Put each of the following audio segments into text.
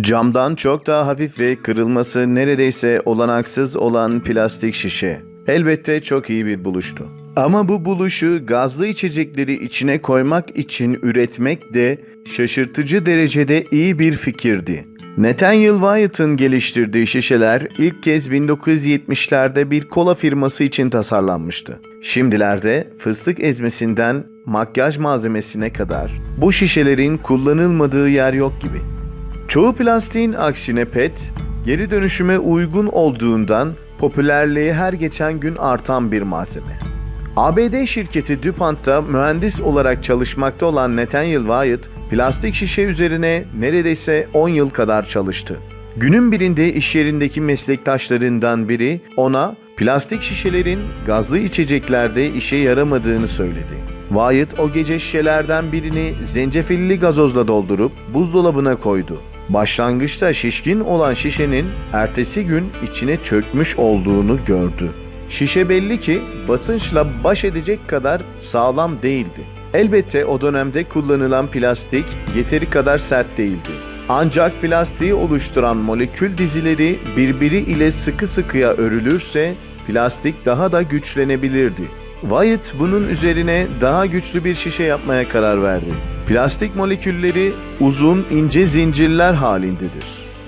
Camdan çok daha hafif ve kırılması neredeyse olanaksız olan plastik şişe. Elbette çok iyi bir buluştu. Ama bu buluşu gazlı içecekleri içine koymak için üretmek de şaşırtıcı derecede iyi bir fikirdi. Nathaniel Wyatt'ın geliştirdiği şişeler ilk kez 1970'lerde bir kola firması için tasarlanmıştı. Şimdilerde fıstık ezmesinden makyaj malzemesine kadar bu şişelerin kullanılmadığı yer yok gibi. Çoğu plastiğin aksine PET, geri dönüşüme uygun olduğundan popülerliği her geçen gün artan bir malzeme. ABD şirketi DuPont'ta mühendis olarak çalışmakta olan Nathaniel Wyatt, plastik şişe üzerine neredeyse 10 yıl kadar çalıştı. Günün birinde iş yerindeki meslektaşlarından biri ona plastik şişelerin gazlı içeceklerde işe yaramadığını söyledi. Wyatt o gece şişelerden birini zencefilli gazozla doldurup buzdolabına koydu. Başlangıçta şişkin olan şişenin ertesi gün içine çökmüş olduğunu gördü. Şişe belli ki basınçla baş edecek kadar sağlam değildi. Elbette o dönemde kullanılan plastik yeteri kadar sert değildi. Ancak plastiği oluşturan molekül dizileri birbiri ile sıkı sıkıya örülürse plastik daha da güçlenebilirdi. Wyatt bunun üzerine daha güçlü bir şişe yapmaya karar verdi. Plastik molekülleri uzun ince zincirler halindedir.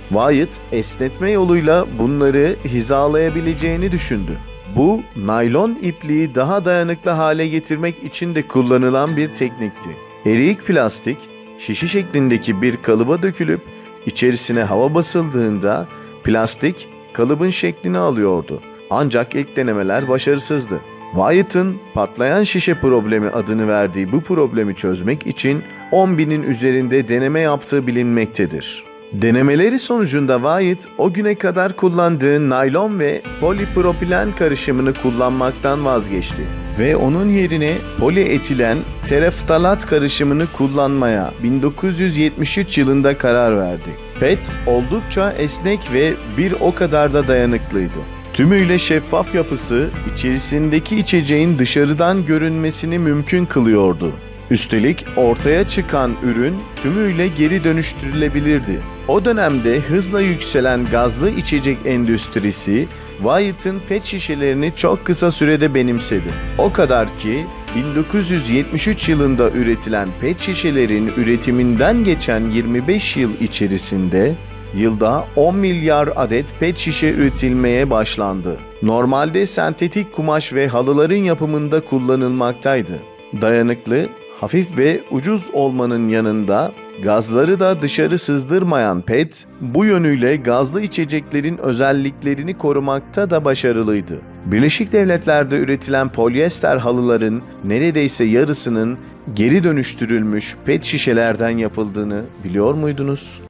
Wyatt esnetme yoluyla bunları hizalayabileceğini düşündü. Bu naylon ipliği daha dayanıklı hale getirmek için de kullanılan bir teknikti. Eriyik plastik şişi şeklindeki bir kalıba dökülüp içerisine hava basıldığında plastik kalıbın şeklini alıyordu. Ancak ilk denemeler başarısızdı. Wyatt'ın patlayan şişe problemi adını verdiği bu problemi çözmek için 10 binin üzerinde deneme yaptığı bilinmektedir. Denemeleri sonucunda Wyatt o güne kadar kullandığı naylon ve polipropilen karışımını kullanmaktan vazgeçti ve onun yerine polietilen tereftalat karışımını kullanmaya 1973 yılında karar verdi. PET oldukça esnek ve bir o kadar da dayanıklıydı. Tümüyle şeffaf yapısı içerisindeki içeceğin dışarıdan görünmesini mümkün kılıyordu. Üstelik ortaya çıkan ürün tümüyle geri dönüştürülebilirdi. O dönemde hızla yükselen gazlı içecek endüstrisi Wyatt'ın pet şişelerini çok kısa sürede benimsedi. O kadar ki 1973 yılında üretilen pet şişelerin üretiminden geçen 25 yıl içerisinde yılda 10 milyar adet pet şişe üretilmeye başlandı. Normalde sentetik kumaş ve halıların yapımında kullanılmaktaydı. Dayanıklı, hafif ve ucuz olmanın yanında gazları da dışarı sızdırmayan PET, bu yönüyle gazlı içeceklerin özelliklerini korumakta da başarılıydı. Birleşik Devletler'de üretilen polyester halıların neredeyse yarısının geri dönüştürülmüş PET şişelerden yapıldığını biliyor muydunuz?